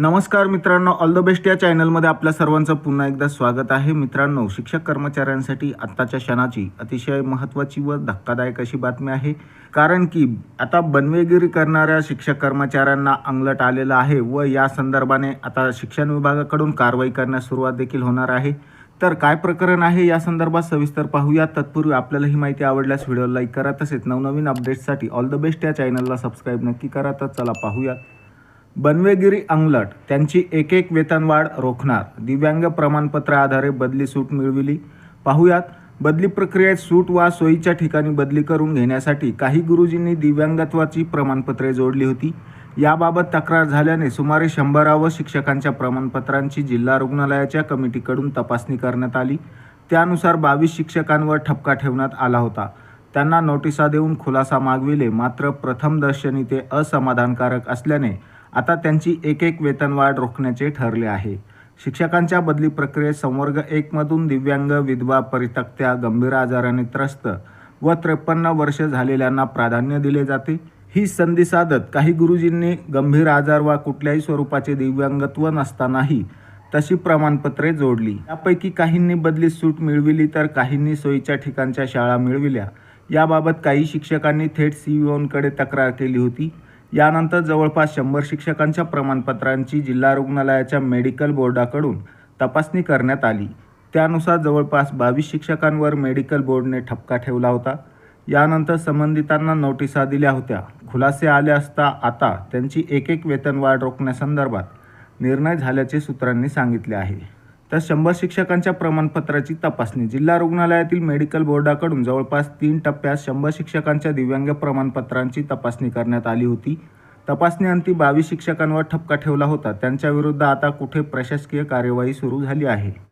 नमस्कार मित्रांनो all the best या चॅनलमध्ये आपल्या सर्वांचं पुन्हा एकदा स्वागत आहे. मित्रांनो शिक्षक कर्मचाऱ्यांसाठी आत्ताच्या क्षणाची अतिशय महत्त्वाची व धक्कादायक अशी बातमी आहे. कारण की आता बनवेगिरी करणाऱ्या शिक्षक कर्मचाऱ्यांना अंगलट आलेलं आहे व या संदर्भाने आता शिक्षण विभागाकडून कारवाई करण्यास सुरुवात देखील होणार आहे. तर काय प्रकरण आहे या संदर्भात सविस्तर पाहूया. तत्पूर्वी आपल्याला ही माहिती आवडल्यास व्हिडिओ लाईक करा. तसेच नवनवीन अपडेट्ससाठी ऑल द बेस्ट या चॅनलला सबस्क्राईब नक्की करा. तर चला पाहूया. बनवेगिरी अंगलट त्यांची एक एक वेतनवाढ रोखणार. दिव्यांग प्रमाणपत्र आधारे बदली सूट मिळविली. पाहुयात बदली प्रक्रियेत सूट वा सोयीच्या ठिकाणी बदली करून घेण्यासाठी काही गुरुजींनी दिव्यांगत्वाची प्रमाणपत्रे जोडली होती. याबाबत तक्रार झाल्याने सुमारे शंभरावं शिक्षकांच्या प्रमाणपत्रांची जिल्हा रुग्णालयाच्या कमिटीकडून तपासणी करण्यात आली. त्यानुसार बावीस शिक्षकांवर ठपका ठेवण्यात आला होता. त्यांना नोटिसा देऊन खुलासा मागविले मात्र प्रथमदर्शनी ते असमाधानकारक असल्याने आता त्यांची एक एक वेतनवाढ रोखण्याचे ठरले आहे. शिक्षकांच्या बदली प्रक्रियेत संवर्ग एकमधून दिव्यांग विधवा परितक्त्या गंभीर आजाराने त्रस्त व त्रेपन्न वर्ष झालेल्यांना प्राधान्य दिले जाते. ही संधी साधत काही गुरुजींनी गंभीर आजार वा कुठल्याही स्वरूपाचे दिव्यांगत्व नसतानाही तशी प्रमाणपत्रे जोडली. यापैकी काहींनी बदली सूट मिळविली तर काहींनी सोयीच्या ठिकाणच्या शाळा मिळविल्या. याबाबत काही शिक्षकांनी थेट सीईओंकडे तक्रार केली होती. यानंतर जवळपास शंभर शिक्षकांच्या प्रमाणपत्रांची जिल्हा रुग्णालयाच्या मेडिकल बोर्डाकडून तपासणी करण्यात आली. त्यानुसार जवळपास बावीस शिक्षकांवर मेडिकल बोर्डने ठपका ठेवला होता. यानंतर संबंधितांना नोटिसा दिल्या होत्या. खुलासे आले असता आता त्यांची एक एक वेतनवाढ रोखण्यासंदर्भात निर्णय झाल्याचे सूत्रांनी सांगितले आहे. तर शंभर शिक्षकांच्या प्रमाणपत्राची तपासणी. जिल्हा रुग्णालयातील मेडिकल बोर्डाकडून जवळपास तीन टप्प्यात शंभर शिक्षकांच्या दिव्यांग प्रमाणपत्रांची तपासणी करण्यात आली होती. तपासणीअंती बावीस शिक्षकांवर ठपका ठेवला होता. त्यांच्याविरुद्ध आता कुठे प्रशासकीय कार्यवाही सुरू झाली आहे?